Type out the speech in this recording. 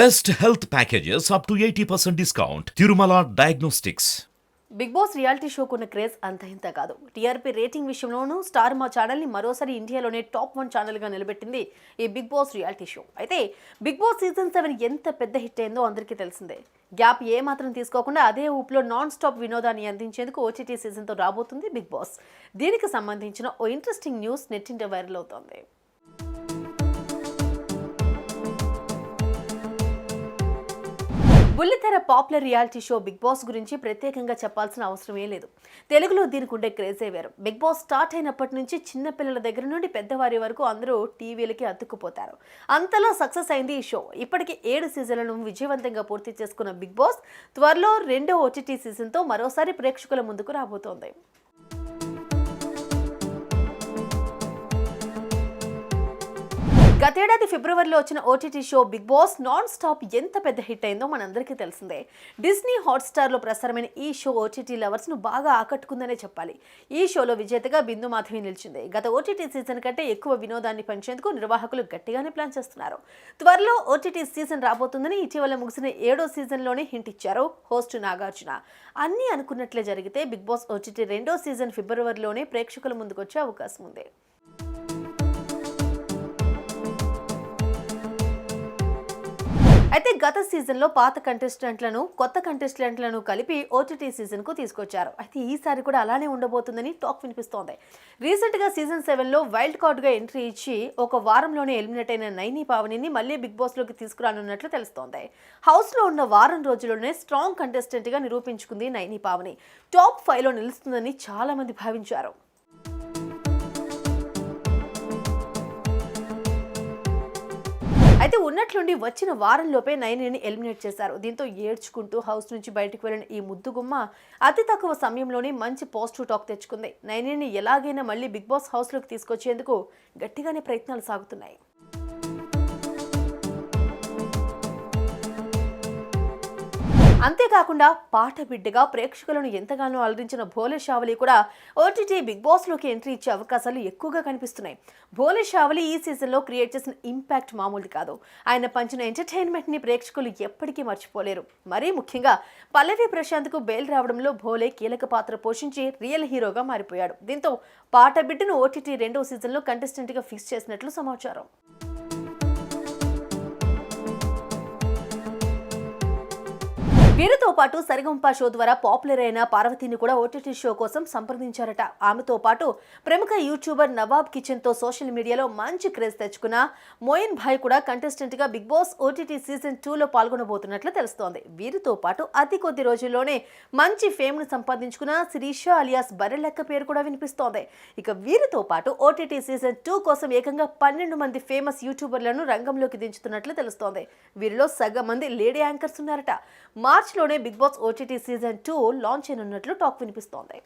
Best health packages up to eighty percent discount Tirumala diagnostics Bigg Boss reality షోకున్న craze అంత ఇంత కాదు. TRP rating విషయంలోనూ star మా ఛానల్ని మరోసారి ఇండియాలోనే టాప్ వన్ ఛానల్గా నిలబెట్టింది ఈ బిగ్ బాస్ రియాలిటీ షో అయితే బిగ్ బాస్ సీజన్ సెవెన్ ఎంత పెద్ద హిట్ అయిందో అందరికీ తెలిసిందే. గ్యాప్ ఏ మాత్రం తీసుకోకుండా అదే ఊపులో నాన్ స్టాప్ వినోదాన్ని అందించేందుకు ఓటీటీ సీజన్తో రాబోతుంది బిగ్ బాస్ దీనికి సంబంధించిన ఓ ఇంట్రెస్టింగ్ న్యూస్ నెట్టింట వైరల్ అవుతోంది. బుల్లితెర popular reality show Bigg Boss గురించి ప్రత్యేకంగా చెప్పాల్సిన అవసరమే లేదు. తెలుగులో దీనికి ఉండే క్రేజే వేరు. బిగ్ బాస్ స్టార్ట్ అయినప్పటి నుంచి చిన్న పిల్లల దగ్గర నుండి పెద్దవారి వరకు అందరూ టీవీలకి అతుక్కుపోతారు. అంతలా సక్సెస్ అయింది ఈ షో. ఇప్పటికే ఏడు సీజన్లను విజయవంతంగా పూర్తి చేసుకున్న బిగ్ బాస్ త్వరలో రెండో ఓటీటీ సీజన్తో మరోసారి ప్రేక్షకుల ముందుకు రాబోతోంది. గతేడాది ఫిబ్రవరిలో వచ్చిన OTT show Bigg Boss non stop ఎంత పెద్ద హిట్ అయిందో మనందరికీ తెలిసిందే. డిస్నీ హాట్స్టార్లో ప్రసారమైన ఈ షో ఓటీటీ లవర్స్ను బాగా ఆకట్టుకుందనే చెప్పాలి. ఈ షోలో విజేతగా బిందు మాధవి నిలిచింది. గత ఓటీటీ సీజన్ కంటే ఎక్కువ వినోదాన్ని పంచేందుకు నిర్వాహకులు గట్టిగానే ప్లాన్ చేస్తున్నారు. త్వరలో ఓటీటీ సీజన్ రాబోతుందని ఇటీవల ముగిసిన ఏడో సీజన్లోనే హింట్ ఇచ్చారు హోస్ట్ నాగార్జున. అన్నీ అనుకున్నట్లే జరిగితే బిగ్ బాస్ ఓటీటీ రెండో సీజన్ ఫిబ్రవరిలోనే ప్రేక్షకుల ముందుకొచ్చే అవకాశం ఉంది. అయితే గత సీజన్లో పాత కంటెస్టెంట్లను కొత్త కంటెస్టెంట్లను కలిపి ఓటీటీ సీజన్కు తీసుకొచ్చారు. అయితే ఈసారి కూడా అలానే ఉండబోతుందని టాక్ వినిపిస్తోంది. రీసెంట్గా సీజన్ సెవెన్లో వైల్డ్ కార్డ్గా ఎంట్రీ ఇచ్చి ఒక వారంలోనే ఎలిమినేట్ అయిన నైని పావనిని మళ్ళీ బిగ్ బాస్లోకి తీసుకురానున్నట్లు తెలుస్తోంది. హౌస్లో ఉన్న వారం రోజుల్లోనే స్ట్రాంగ్ కంటెస్టెంట్గా నిరూపించుకుంది నైని పావని. టాప్ ఫైవ్లో నిలుస్తుందని చాలామంది భావించారు. అయితే ఉన్నట్లుండి వచ్చిన వారంలోపే నయనిని ఎలిమినేట్ చేశారు. దీంతో ఏడ్చుకుంటూ హౌస్ నుంచి బయటకు వెళ్ళిన ఈ ముద్దుగుమ్మ అతి తక్కువ సమయంలోనే మంచి పాజిటివ్ టాక్ తెచ్చుకుంది. నయనిని ఎలాగైనా మళ్ళీ బిగ్ బాస్ హౌస్లోకి తీసుకొచ్చేందుకు గట్టిగానే ప్రయత్నాలు సాగుతున్నాయి. అంతేకాకుండా పాట బిడ్డగా ప్రేక్షకులను ఎంతగానో అలరించిన భోలే షావలి కూడా ఓటీటీ బిగ్ బాస్లోకి ఎంట్రీ ఇచ్చే అవకాశాలు ఎక్కువగా కనిపిస్తున్నాయి. భోలే షావలి ఈ సీజన్లో క్రియేట్ చేసిన ఇంపాక్ట్ మామూలు కాదు. ఆయన పంచిన ఎంటర్టైన్మెంట్ని ప్రేక్షకులు ఎప్పటికీ మర్చిపోలేరు. మరీ ముఖ్యంగా పల్లవి ప్రశాంత్కు బెయిల్ రావడంలో భోలే కీలక పాత్ర పోషించి రియల్ హీరోగా మారిపోయాడు. దీంతో పాట బిడ్డను ఓటీటీ రెండో సీజన్లో కంటెస్టెంట్గా ఫిక్స్ చేసినట్లు సమాచారం. వీరితో పాటు సరిగంప షో ద్వారా పాపులర్ అయిన పార్వతిని కూడా ఓటీటీ షో కోసం సంప్రదించారట. ఆమెతో పాటు ప్రముఖ యూట్యూబర్ నవాబ్ కిచెన్తో సోషల్ మీడియాలో మంచి క్రేజ్ తెచ్చుకున్న మోయిన్ భాయ్ కూడా కంటెస్టెంట్గా బిగ్ బాస్ ఓటీటీ సీజన్ టూలో పాల్గొనబోతున్నట్లు తెలుస్తోంది. వీరితో పాటు అతి కొద్ది రోజుల్లోనే మంచి ఫేమ్ను సంపాదించుకున్న శిరీష అలియాస్ బరెలెక్క పేరు కూడా వినిపిస్తోంది. ఇక వీరితో పాటు ఓటీటీ సీజన్ టూ కోసం ఏకంగా పన్నెండు మంది ఫేమస్ యూట్యూబర్లను రంగంలోకి దించుతున్నట్లు తెలుస్తోంది. వీరిలో సగం మంది లేడీ యాంకర్స్ ఉన్నారట. మార్చిలోనే Bigg Boss OTT season two launch అయినట్లు టాక్ వినిపిస్తోంది.